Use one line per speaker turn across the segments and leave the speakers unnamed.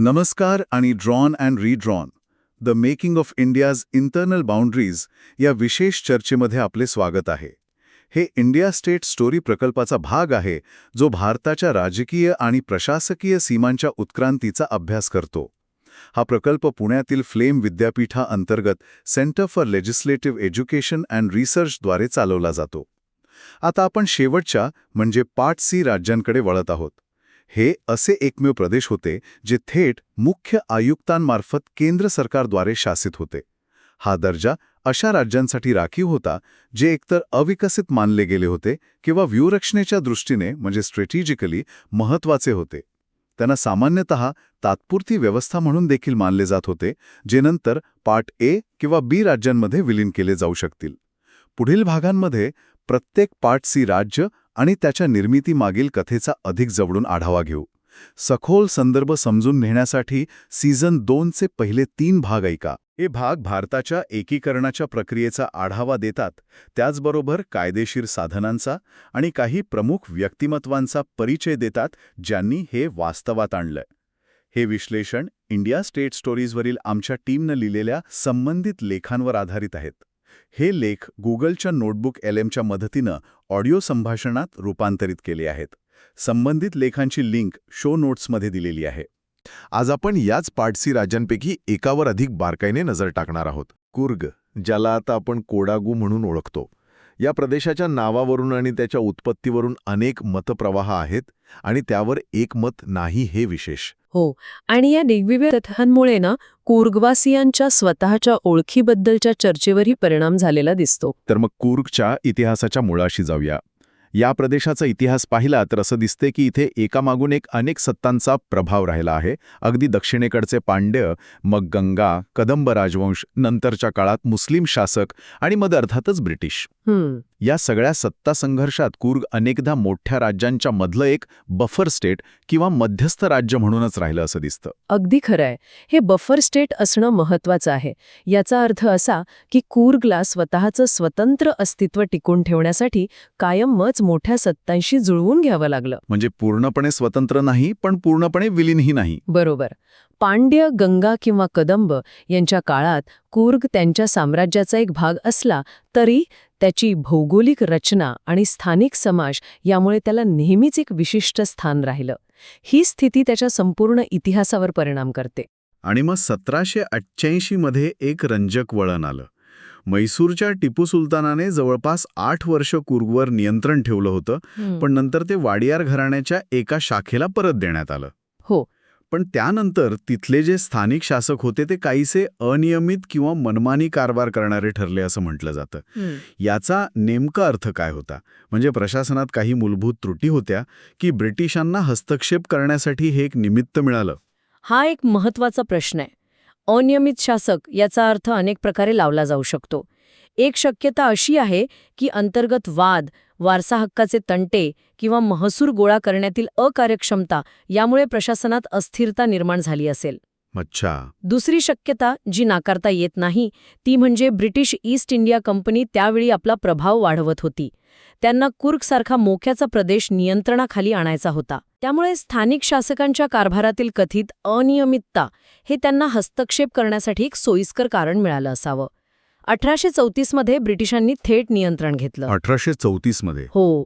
नमस्कार आणि drawn and redrawn the making of India's internal boundaries या विशेष चर्चेमध्ये आपले स्वागत आहे. हे इंडिया स्टेट स्टोरी प्रकल्पाचा भाग आहे जो भारताच्या राजकीय आणि प्रशासकीय सीमांच्या उत्क्रांतीचा अभ्यास करतो. हा प्रकल्प पुण्यातील फ्लेम विद्यापीठा अंतर्गत centre for legislative education and रिसर्चद्वारे चालवला जातो. आता आपण शेवटच्या म्हणजे पार्ट सी राज्यांकडे वळत आहोत. हे असे एकमेव प्रदेश होते जे थेट मुख्य आयुक्तांमार्फत केंद्र सरकारद्वारे शासित होते. हा दर्जा अशा राज्यांसाठी राखीव होता जे एकतर अविकसित मानले गेले होते किंवा व्यूहरचनेच्या दृष्टीने म्हणजे स्ट्रॅटेजिकली महत्त्वाचे होते. त्यांना सामान्यतः तात्पुरती व्यवस्था म्हणून देखील मानले जात होते जे नंतर पार्ट ए किंवा बी राज्यांमध्ये विलीन केले जाऊ शकतील. पुढील भागांमध्ये प्रत्येक पार्ट सी राज्य आणि त्याच्या निर्मितीमागील कथेचा अधिक जवळून आढावा घेऊ. सखोल संदर्भ समजून घेण्यासाठी सीझन दोनचे पहिले तीन भाग ऐका. हे भाग भारताच्या एकीकरणाच्या प्रक्रियेचा आढावा देतात त्याचबरोबर कायदेशीर साधनांचा आणि काही प्रमुख व्यक्तिमत्वांचा परिचय देतात ज्यांनी हे वास्तवात आणलंय. हे विश्लेषण इंडिया स्टेट स्टोरीजवरील आमच्या टीमनं लिहिलेल्या संबंधित लेखांवर आधारित आहेत. हे लेख गुगलच्या नोटबुक एल एमच्या मदतीनं ऑडिओ संभाषणात रूपांतरित केले आहेत. संबंधित लेखांची लिंक शो नोट्समध्ये दिलेली आहे. आज आपण याच पार्टसी राज्यांपैकी एकावर अधिक बारकाईने नजर टाकणार आहोत. कुर्ग ज्याला आता आपण कोडागू म्हणून ओळखतो. या प्रदेशाच्या नावावरून आणि त्याच्या उत्पत्तीवरून अनेक मतप्रवाह आहेत आणि त्यावर एक मत नाही हे विशेष.
हो. आणि या वेगवेगळ्या तथ्यांमुळे ना कुर्गवासियांच्या स्वतःच्या ओळखीबद्दलच्या चर्चेवरही परिणाम झालेला दिसतो.
तर मग कुर्गच्या इतिहासाच्या मुळाशी जाऊया. या प्रदेशाचा इतिहास पाहिला तर असं दिसते की इथे एकामागून एक अनेक सत्तांचा प्रभाव राहिला आहे. अगदी दक्षिणेकडचे पांड्य मग गंगा कदंब राजवंश नंतरच्या काळात मुस्लिम शासक आणि मग अर्थातच ब्रिटिश. या सगळ्या सत्ता संघर्षात कुर्ग अनेकदा मोठ्या राज्यांच्या मधलं एक बफर स्टेट किंवा मध्यस्थ राज्य म्हणूनच राहिलं असं दिसतं.
अगदी खरंय. हे बफर स्टेट असणं महत्वाचं आहे. याचा अर्थ असा की कुर्गला स्वतःचं स्वतंत्र अस्तित्व टिकून ठेवण्यासाठी कायमच मोठ्या सत्तांशी जुळवून घ्यावं लागलं.
म्हणजे पूर्णपणे स्वतंत्र नाही पण पूर्णपणे विलीनही नाही.
बरोबर. पांड्य गंगा किंवा कदंब यांच्या काळात कुर्ग त्यांच्या साम्राज्याचा एक भाग असला तरी त्याची भौगोलिक रचना आणि स्थानिक समाज यामुळे त्याला नेहमीच एक विशिष्ट स्थान राहिलं. ही स्थिती त्याच्या संपूर्ण इतिहासावर परिणाम करते.
आणि मग सतराशे अठ्ठ्याऐंशी मध्ये एक रंजक वळण आलं. मैसूरच्या टिपू सुलतानाने जवळपास आठ वर्ष कुर्गवर नियंत्रण ठेवलं होतं पण नंतर ते वाडियार घराण्याच्या एका शाखेला परत देण्यात आलं.
हो
पण त्यानंतर तिथले जे स्थानिक शासक होते ते काहीसे अनियमित किंवा मनमानी कारभार करणारे ठरले असं म्हटलं जातं. याचा नेमका अर्थ काय होता? म्हणजे प्रशासनात काही मूलभूत त्रुटी होत्या की ब्रिटिशांना हस्तक्षेप करण्यासाठी हे एक निमित्त मिळालं?
हा एक महत्त्वाचा प्रश्न आहे. अनियमित शासक याचा अर्थ अनेक प्रकारे लावला जाऊ शकतो. एक शक्यता अशी आहे की अंतर्गत वाद वारसा हक्काचे तंटे किंवा महसूर गोळा करण्यातील अकार्यक्षमता यामुळे प्रशासनात अस्थिरता निर्माण झाली असेल.
अच्छा.
दुसरी शक्यता जी नाकारता येत नाही ती म्हणजे ब्रिटिश ईस्ट इंडिया कंपनी त्यावेळी आपला प्रभाव वाढवत होती. त्यांना कुर्गसारखा मोक्याचा प्रदेश नियंत्रणाखाली आणायचा होता. त्यामुळे स्थानिक शासकांच्या कारभारातील कथित अनियमितता हे त्यांना हस्तक्षेप करण्यासाठी एक सोयीस्कर कारण मिळालं असावं. अठराशे चौतीसमध्ये ब्रिटिशांनी थेट नियंत्रण घेतलं.
अठराशे चौतीसमध्ये
हो.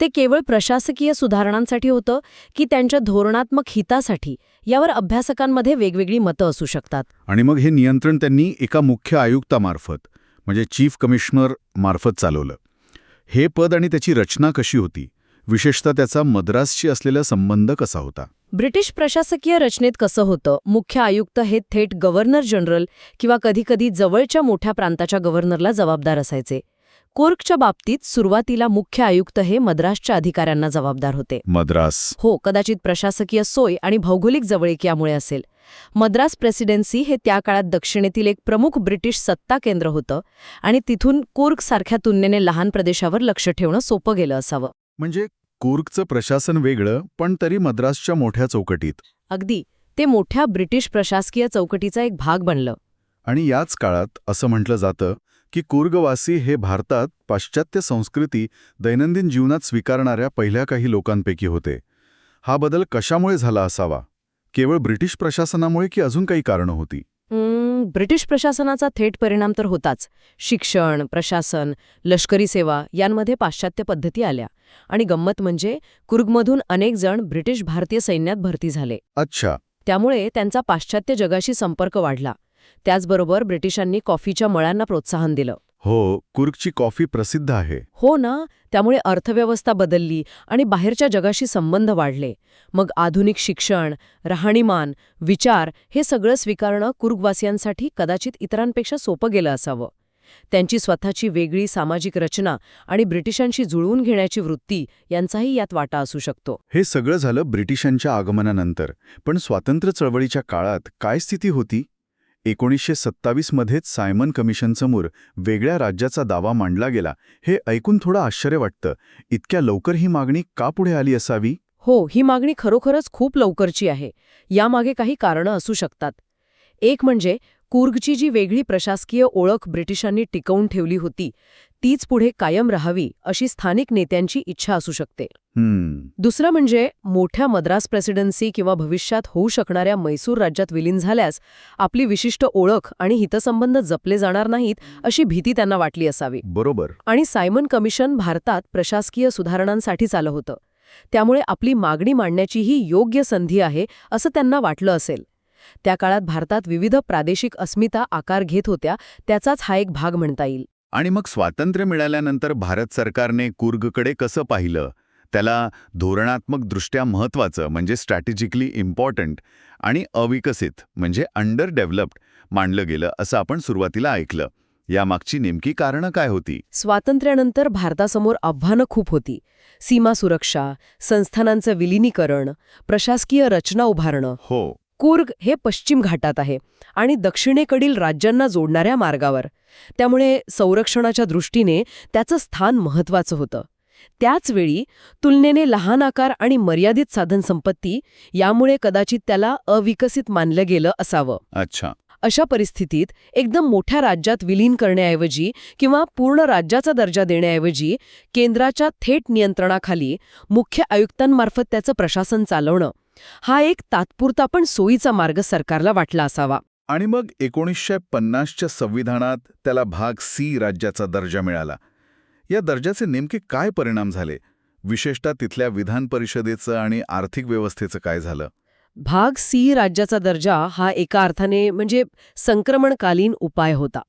ते केवळ प्रशासकीय सुधारणांसाठी होतं की त्यांच्या धोरणात्मक हितासाठी यावर अभ्यासकांमध्ये वेगवेगळी मतं असू शकतात.
आणि मग हे नियंत्रण त्यांनी एका मुख्य आयुक्तामार्फत म्हणजे चीफ कमिशनर मार्फत चालवलं. हे पद आणि त्याची रचना कशी होती? विशेषतः त्याचा मद्रासशी असलेला संबंध कसा होता?
ब्रिटिश प्रशासकीय रचनेत कसं होतं? मुख्य आयुक्त हे थेट गव्हर्नर जनरल किंवा कधीकधी जवळच्या मोठ्या प्रांताच्या गव्हर्नरला जबाबदार असायचे. कोर्कच्या बाबतीत सुरुवातीला मुख्य आयुक्त हे मद्रासच्या अधिकाऱ्यांना जबाबदार होते.
मद्रास.
हो कदाचित प्रशासकीय सोय आणि भौगोलिक जवळीक यामुळे असेल. मद्रास प्रेसिडेन्सी हे त्या काळात दक्षिणेतील एक प्रमुख ब्रिटिश सत्ता केंद्र होतं आणि तिथून कुर्गसारख्या तुलनेने लहान प्रदेशावर लक्ष ठेवणं सोपं गेलं असावं.
म्हणजे कुर्गचं प्रशासन वेगळं पण तरी मद्रासच्या मोठ्या चौकटीत.
अगदी. ते मोठ्या ब्रिटिश प्रशासकीय चौकटीचा एक भाग बनलं.
आणि याच काळात असं म्हटलं जातं की कुर्गवासी हे भारतात पाश्चात्य संस्कृती दैनंदिन जीवनात स्वीकारणाऱ्या पहिल्या काही लोकांपैकी होते. हा बदल कशामुळे झाला असावा? केवळ ब्रिटिश प्रशासनामुळे की अजून काही कारणं होती?
ब्रिटिश प्रशासनाचा थेट परिणाम तर होताच. शिक्षण प्रशासन लष्करी सेवा यांमध्ये पाश्चात्य पद्धती आल्या. आणि गंमत म्हणजे कुर्गमधून अनेक जण ब्रिटिश भारतीय सैन्यात भरती झाले.
अच्छा.
त्यामुळे त्यांचा पाश्चात्य जगाशी संपर्क वाढला. त्याचबरोबर ब्रिटिशांनी कॉफीच्या मळ्यांना प्रोत्साहन दिलं.
हो कुर्गची कॉफी प्रसिद्ध आहे.
हो ना त्यामुळे अर्थव्यवस्था बदलली आणि बाहेरच्या जगाशी संबंध वाढले. मग आधुनिक शिक्षण राहणीमान विचार हे सगळं स्वीकारणं कुर्गवासियांसाठी कदाचित इतरांपेक्षा सोपं गेलं असावं. त्यांची स्वतःची वेगळी सामाजिक रचना आणि ब्रिटिशांशी जुळवून घेण्याची वृत्ती यांचाही यात वाटा असू शकतो.
हे सगळं झालं ब्रिटिशांच्या आगमनानंतर पण स्वातंत्र्य चळवळीच्या काळात काय स्थिती होती? एकोणीसशे सत्तावीसमध्येच सायमन कमिशनसमोर वेगळ्या राज्याचा दावा मांडला गेला हे ऐकून थोडं आश्चर्य वाटतं. इतक्या लवकर ही मागणी का पुढे आली असावी?
हो ही मागणी खरोखरच खूप लवकरची आहे. यामागे काही कारणं असू शकतात. एक म्हणजे कुर्गची जी वेगळी प्रशासकीय ओळख ब्रिटिशांनी टिकवून ठेवली होती तीच पुढे कायम राहावी अशी स्थानिक नेत्यांची इच्छा असू शकते. दुसरं म्हणजे मोठ्या मद्रास प्रेसिडेन्सी किंवा भविष्यात होऊ शकणाऱ्या मैसूर राज्यात विलीन झाल्यास आपली विशिष्ट ओळख आणि हितसंबंध जपले जाणार नाहीत अशी भीती त्यांना वाटली असावी.
बरोबर.
आणि सायमन कमिशन भारतात प्रशासकीय सुधारणांसाठीच आलं होतं. त्यामुळे आपली मागणी मांडण्याची ही योग्य संधी आहे असं त्यांना वाटलं असेल. त्या काळात भारतात विविध प्रादेशिक अस्मिता आकार घेत होत्या त्याचाच हा एक भाग म्हणता येईल.
आणि मग स्वातंत्र्य मिळाल्यानंतर भारत सरकारने कुर्गकडे कसं पाहिलं? त्याला धोरणात्मक दृष्ट्या महत्वाचं म्हणजे स्ट्रॅटेजिकली इम्पॉर्टंट आणि अविकसित म्हणजे अंडर डेव्हलप्ड मानलं गेलं असं आपण सुरुवातीला ऐकलं. यामागची नेमकी कारणं काय होती?
स्वातंत्र्यानंतर भारतासमोर आव्हानं खूप होती. सीमा सुरक्षा संस्थानांचं विलिनीकरण प्रशासकीय रचना उभारणं.
हो.
कुर्ग हे पश्चिम घाटात आहे आणि दक्षिणेकडील राज्यांना जोडणाऱ्या मार्गावर. त्यामुळे संरक्षणाच्या दृष्टीने त्याचं स्थान महत्वाचं होतं. त्याचवेळी तुलनेने लहान आकार आणि मर्यादित साधनसंपत्ती यामुळे कदाचित त्याला अविकसित मानलं गेलं असावं.
अच्छा.
अशा परिस्थितीत एकदम मोठ्या राज्यात विलीन करण्याऐवजी किंवा पूर्ण राज्याचा दर्जा देण्याऐवजी केंद्राच्या थेट नियंत्रणाखाली मुख्य आयुक्तांमार्फत त्याचं प्रशासन चालवणं हा एक तात्पुरता पण सोयीचा मार्ग सरकारला वाटला असावा.
आणि मग एकोणीसशे पन्नासच्या संविधानात त्याला भाग सी राज्याचा दर्जा मिळाला. या दर्जाचे नेमके काय परिणाम झाले? विशेषतः तिथल्या विधान परिषदेचं आणि आर्थिक व्यवस्थेचं काय झालं?
भाग सी राज्याचा दर्जा हा एका अर्थाने म्हणजे संक्रमणकालीन उपाय होता.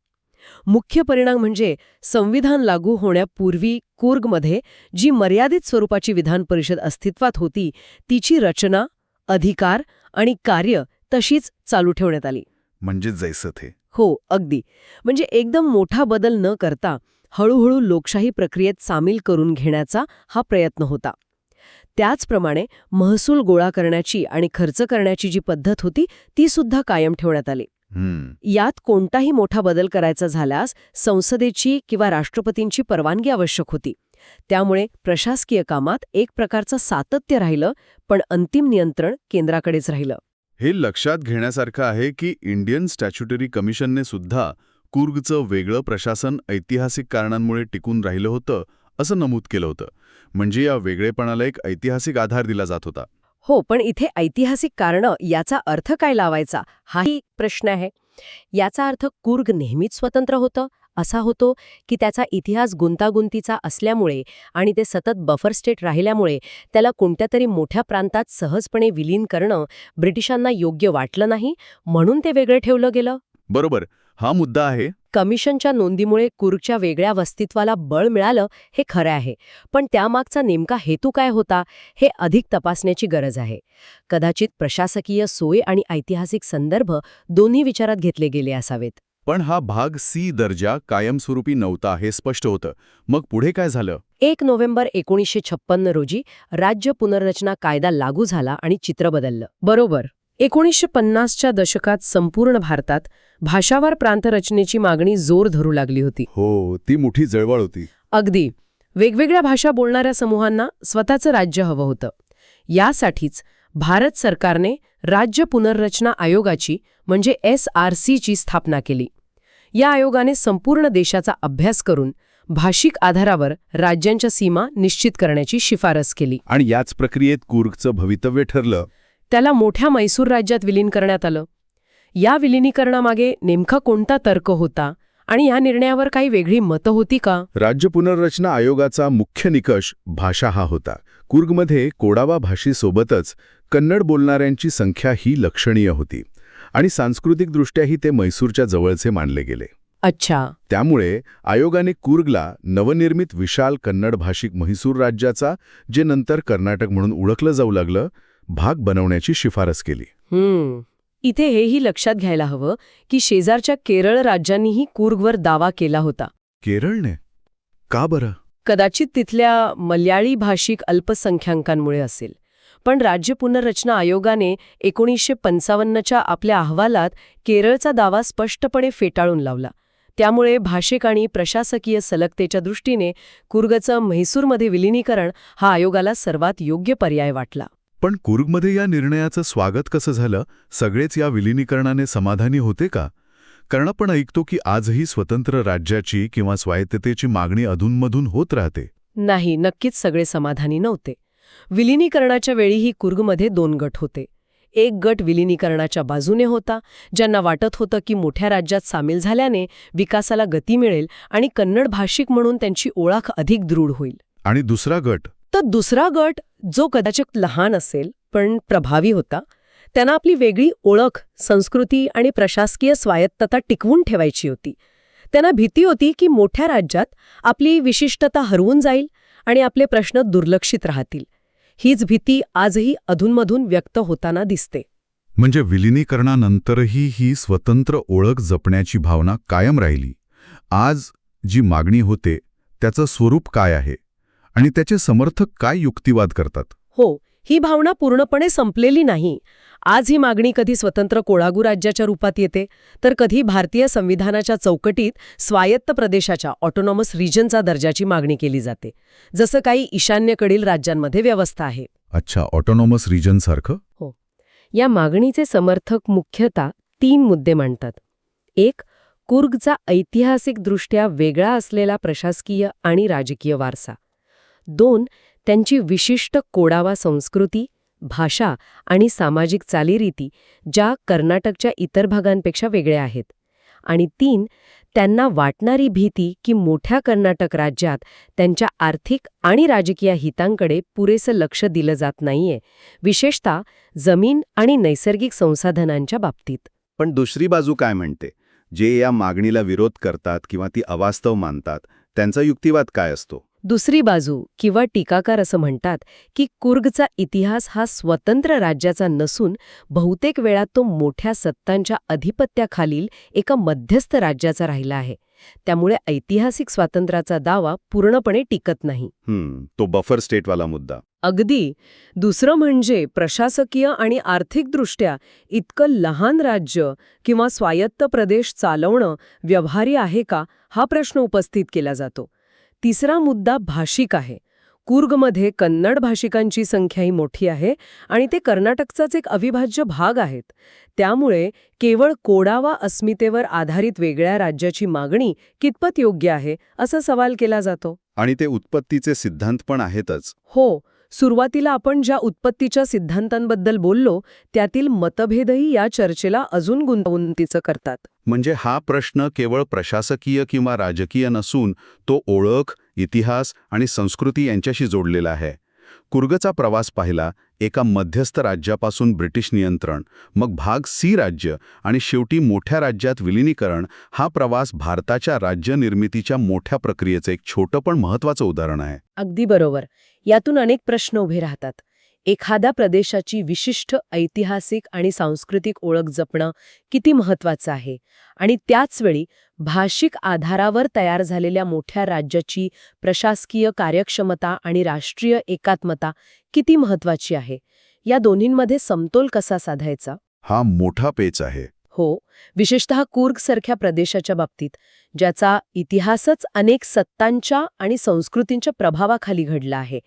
मुख्य परिणाम म्हणजे संविधान लागू होण्यापूर्वी कुर्गमध्ये जी मर्यादित स्वरूपाची विधान परिषद अस्तित्वात होती तिची रचना अधिकार आणि कार्य तशीच चालू ठेवण्यात आली.
म्हणजे जैसं थे.
हो अगदी. म्हणजे एकदम मोठा बदल न करता हळूहळू लोकशाही प्रक्रियेत सामील करून घेण्याचा हा प्रयत्न होता. त्याचप्रमाणे महसूल गोळा करण्याची आणि खर्च करण्याची जी पद्धत होती ती सुद्धा कायम ठेवण्यात आली. यात कोणताही मोठा बदल करायचा झाल्यास संसदेची किंवा राष्ट्रपतींची परवानगी आवश्यक होती. त्यामुळे प्रशासकीय कामात एक प्रकारचं सातत्य राहिलं पण अंतिम नियंत्रण केंद्राकडेच राहिलं.
हे लक्षात घेण्यासारखं आहे की इंडियन स्टॅच्युटरी कमिशनने सुद्धा कुर्गचं वेगळं प्रशासन ऐतिहासिक कारणांमुळे टिकून राहिलं होतं असं नमूद केलं होतं. म्हणजे या वेगळेपणाला एक ऐतिहासिक आधार दिला जात होता.
हो पण इथे ऐतिहासिक कारणं याचा अर्थ काय लावायचा? हाही प्रश्न आहे. याचा अर्थ कुर्ग नेहमीच स्वतंत्र होतं. असा होतो की त्याचा इतिहास गुंतागुंतीचा असल्यामुळे आणि ते सतत बफर स्टेट राहिल्यामुळे त्याला कोणत्या तरी मोठ्या प्रांतात सहजपणे विलीन करणं ब्रिटिशांना योग्य वाटलं नाही म्हणून ते वेगळं ठेवलं गेलं.
बरोबर. हा मुद्दा आहे.
कमिशनच्या नोंदीमुळे कुर्गच्या वेगळ्या वस्तित्वाला बळ मिळालं हे खरं आहे. पण त्यामागचा नेमका हेतू काय होता हे अधिक तपासण्याची गरज आहे. कदाचित प्रशासकीय सोय आणि ऐतिहासिक संदर्भ दोन्ही विचारात घेतले गेले असावेत.
पण हा भाग सी दर्जा कायमस्वरूपी नव्हता हे स्पष्ट होतं. मग पुढे काय झालं?
एक नोव्हेंबर एकोणीसशे छप्पन्न रोजी राज्य पुनर्रचना कायदा लागू झाला आणि चित्र बदललं. बरोबर. एकोणीसशे पन्नासच्या दशकात संपूर्ण भारतात भाषावार प्रांतरचनेची मागणी जोर धरू लागली होती.
हो ती मोठी जळवळ होती.
अगदी. वेगवेगळ्या भाषा बोलणाऱ्या समूहांना स्वतःचं राज्य हवं होतं. यासाठीच भारत सरकारने राज्य पुनर्रचना आयोगाची म्हणजे एस आर सीची स्थापना केली. या आयोगाने संपूर्ण देशाचा अभ्यास करून भाषिक आधारावर राज्यांच्या सीमा निश्चित करण्याची शिफारस केली.
आणि याच प्रक्रियेत कुर्गचं भवितव्य ठरलं.
त्याला मोठ्या मैसूर राज्यात विलीन करण्यात आलं. या विलिनीकरणामागे नेमका कोणता तर्क होता आणि या निर्णयावर काही वेगळी मतं होती का?
राज्य पुनर्रचना आयोगाचा मुख्य निकष भाषा हा होता. कुर्गमध्ये कोडावा भाषेसोबतच कन्नड बोलणाऱ्यांची संख्या ही लक्षणीय होती आणि सांस्कृतिकदृष्ट्याही ते मैसूरच्या जवळचे मानले गेले.
अच्छा.
त्यामुळे आयोगाने कुर्गला नवनिर्मित विशाल कन्नड भाषिक म्हैसूर राज्याचा जे नंतर कर्नाटक म्हणून ओळखलं जाऊ लागलं भाग बनवण्याची शिफारस केली.
हम्म.
इथे हेही लक्षात घ्यायला हवं की शेजारच्या केरळ राज्यांनीही कुर्गवर दावा केला होता.
केरळने? का बरं?
कदाचित तिथल्या मल्याळी भाषिक अल्पसंख्याकांमुळे असेल. पण राज्य पुनर्रचना आयोगाने एकोणीसशे पंचावन्नच्या आपल्या अहवालात केरळचा दावा स्पष्टपणे फेटाळून लावला. त्यामुळे भाषिक आणि प्रशासकीय सलगतेच्या दृष्टीने कुर्गचं म्हैसूरमध्ये विलिनीकरण हा आयोगाला सर्वात योग्य पर्याय वाटला.
पण कुर्गमध्ये या निर्णयाचं स्वागत कसं झालं? सगळेच या विलिनीकरणाने समाधानी होते का? कारण आपण ऐकतो की आजही स्वतंत्र राज्याची किंवा स्वायत्ततेची मागणी अधूनमधून होत राहते.
नाही नक्कीच सगळे समाधानी नव्हते. विलिनीकरणाच्या वेळीही कुर्गमध्ये दोन गट होते. एक गट विलिनीकरणाच्या बाजूने होता ज्यांना वाटत होतं की मोठ्या राज्यात सामील झाल्याने विकासाला गती मिळेल आणि कन्नड भाषिक म्हणून त्यांची ओळख अधिक दृढ होईल.
आणि दुसरा गट?
तर दुसरा गट जो कदाचित लहान असेल पण प्रभावी होता त्यांना आपली वेगळी ओळख संस्कृती आणि प्रशासकीय स्वायत्तता टिकवून ठेवायची होती. त्यांना भीती होती की मोठ्या राज्यात आपली विशिष्टता हरवून जाईल आणि आपले प्रश्न दुर्लक्षित राहतील. हीच भीती आजही अधूनमधून व्यक्त होताना दिसते.
म्हणजे विलिनीकरणानंतरही ही स्वतंत्र ओळख जपण्याची भावना कायम राहिली. आज जी मागणी होते त्याचं स्वरूप काय आहे? आणि त्याचे समर्थक काय युक्तिवाद करतात?
हो ही भावना पूर्णपणे संपलेली नाही. आज ही मागणी कधी स्वतंत्र कोळागू राज्याच्या रूपात येते तर कधी भारतीय संविधानाच्या चौकटीत स्वायत्त प्रदेशाच्या ऑटोनॉमस रिजनचा दर्जाची मागणी केली जाते. जसं काही ईशान्येकडील राज्यांमध्ये व्यवस्था आहे.
अच्छा ऑटोनॉमस रिजनसारखं
या मागणीचे समर्थक मुख्यतः तीन मुद्दे मांडतात. एक कुर्गचा ऐतिहासिकदृष्ट्या वेगळा असलेला प्रशासकीय आणि राजकीय वारसा. दोन त्यांची विशिष्ट कोडावा संस्कृती भाषा आणि सामाजिक चालीरीती ज्या कर्नाटकच्या इतर भागांपेक्षा वेगळ्या आहेत. आणि तीन त्यांना वाटणारी भीती की मोठ्या कर्नाटक राज्यात त्यांच्या आर्थिक आणि राजकीय हितांकडे पुरेसं लक्ष दिलं जात नाहीये विशेषतः जमीन आणि नैसर्गिक संसाधनांच्या बाबतीत.
पण दुसरी बाजू काय म्हणते? जे या मागणीला विरोध करतात किंवा ती अवास्तव मानतात त्यांचा युक्तिवाद काय असतो?
दुसरी बाजू किंवा टीकाकार असं म्हणतात की कुर्गचा इतिहास हा स्वतंत्र राज्याचा नसून बहुतेक वेळा तो मोठ्या सत्तांच्या अधिपत्याखालील एका मध्यस्थ राज्याचा राहिला आहे. त्यामुळे ऐतिहासिक स्वातंत्र्याचा दावा पूर्णपणे टिकत नाही.
तो बफर स्टेटवाला मुद्दा.
अगदी. दुसरं म्हणजे प्रशासकीय आणि आर्थिकदृष्ट्या इतकं लहान राज्य किंवा स्वायत्त प्रदेश चालवणं व्यवहारी आहे का हा प्रश्न उपस्थित केला जातो. तिसरा मुद्दा भाषिक आहे. कुर्गमध्ये कन्नड भाषिकांची संख्याही मोठी आहे आणि ते कर्नाटकचाच एक अविभाज्य भाग आहेत. त्यामुळे केवळ कोडावा अस्मितेवर आधारित वेगळ्या राज्याची मागणी कितपत योग्य आहे असा सवाल केला जातो.
आणि ते उत्पत्तीचे सिद्धांत पण आहेतच.
हो सुरुवातीला आपण ज्या उत्पत्तीच्या सिद्धांतांबद्दल बोललो त्यातील मतभेदही या चर्चेला अजून गुंतवणुकीचं करतात.
म्हणजे हा प्रश्न केवळ प्रशासकीय किंवा राजकीय नसून तो ओळख इतिहास आणि संस्कृती यांच्याशी जोडलेला आहे. कुर्गचा प्रवास पाहिला एका मध्यस्थ राज्यापासून ब्रिटिश नियंत्रण मग भाग सी राज्य आणि शेवटी मोठ्या राज्यात विलिनीकरण हा प्रवास भारताच्या राज्य निर्मितीच्या मोठ्या प्रक्रियेचं एक छोटं पण महत्त्वाचं उदाहरण आहे.
अगदी बरोबर. यातून अनेक प्रश्न उभे राहतात. एखाद्या प्रदेशाची विशिष्ट ऐतिहासिक आणि सांस्कृतिक ओळख जपणं किती महत्वाचं आहे? आणि त्याचवेळी भाषिक आधारावर तयार झालेल्या मोठ्या राज्याची प्रशासकीय कार्यक्षमता आणि राष्ट्रीय एकात्मता किती महत्वाची आहे? या दोन्हींमध्ये समतोल कसा साधायचा?
हा मोठा पेच आहे.
हो विशेषतः कूर्गसारख्या प्रदेशाच्या बाबतीत ज्याचा इतिहासच अनेक सत्तांच्या आणि संस्कृतींच्या प्रभावाखाली घडला आहे.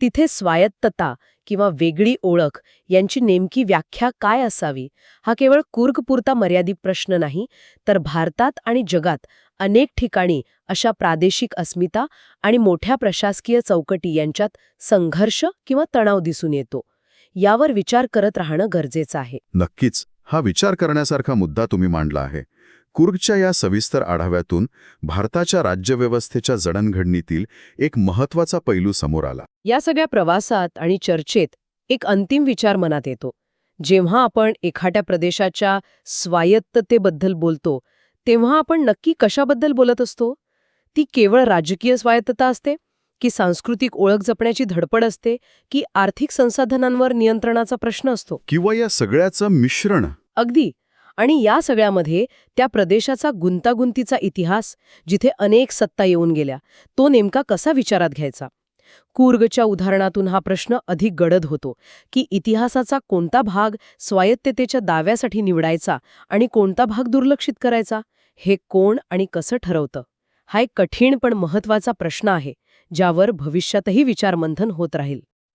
तिथे स्वायत्तता किंवा वेगळी ओळख यांची नेमकी व्याख्या काय असावी? हा केवळ कुर्गपुरता मर्यादित प्रश्न नाही तर भारतात आणि जगात अनेक ठिकाणी अशा प्रादेशिक अस्मिता आणि मोठ्या प्रशासकीय चौकटी यांच्यात संघर्ष किंवा तणाव दिसून येतो.
यावर विचार करत राहणं गरजेचं आहे.
नक्कीच. हा विचार करण्यासारखा मुद्दा तुम्ही मांडला आहे. कुर्गच्या या सविस्तर आढाव्यातून भारताच्या राज्यव्यवस्थेच्या जडणघडणीतील एक महत्त्वाचा पैलू समोर आला.
या सगळ्या प्रवासात आणि चर्चेत एक अंतिम विचार मनात येतो. जेव्हा आपण एखाद्या प्रदेशाच्या स्वायत्ततेबद्दल बोलतो तेव्हा आपण नक्की कशाबद्दल बोलत असतो? ती केवळ राजकीय स्वायत्तता असते? की सांस्कृतिक ओळख जपण्याची धडपड असते की आर्थिक संसाधनांवर नियंत्रणाचा प्रश्न असतो?
किंवा या सगळ्याचं मिश्रण?
अगदी. आणि या सगळ्यामध्ये त्या प्रदेशाचा गुंतागुंतीचा इतिहास जिथे अनेक सत्ता येऊन गेल्या तो नेमका कसा विचारात घ्यायचा? कूर्गच्या उदाहरणातून हा प्रश्न अधिक गडद होतो की इतिहासाचा कोणता भाग स्वायत्ततेच्या दाव्यासाठी निवडायचा आणि कोणता भाग दुर्लक्षित करायचा? हे कोण आणि कसं ठरवतं? हा एक कठीण पण महत्त्वाचा प्रश्न आहे ज्यावर भविष्यातही विचारमंथन होत राहील.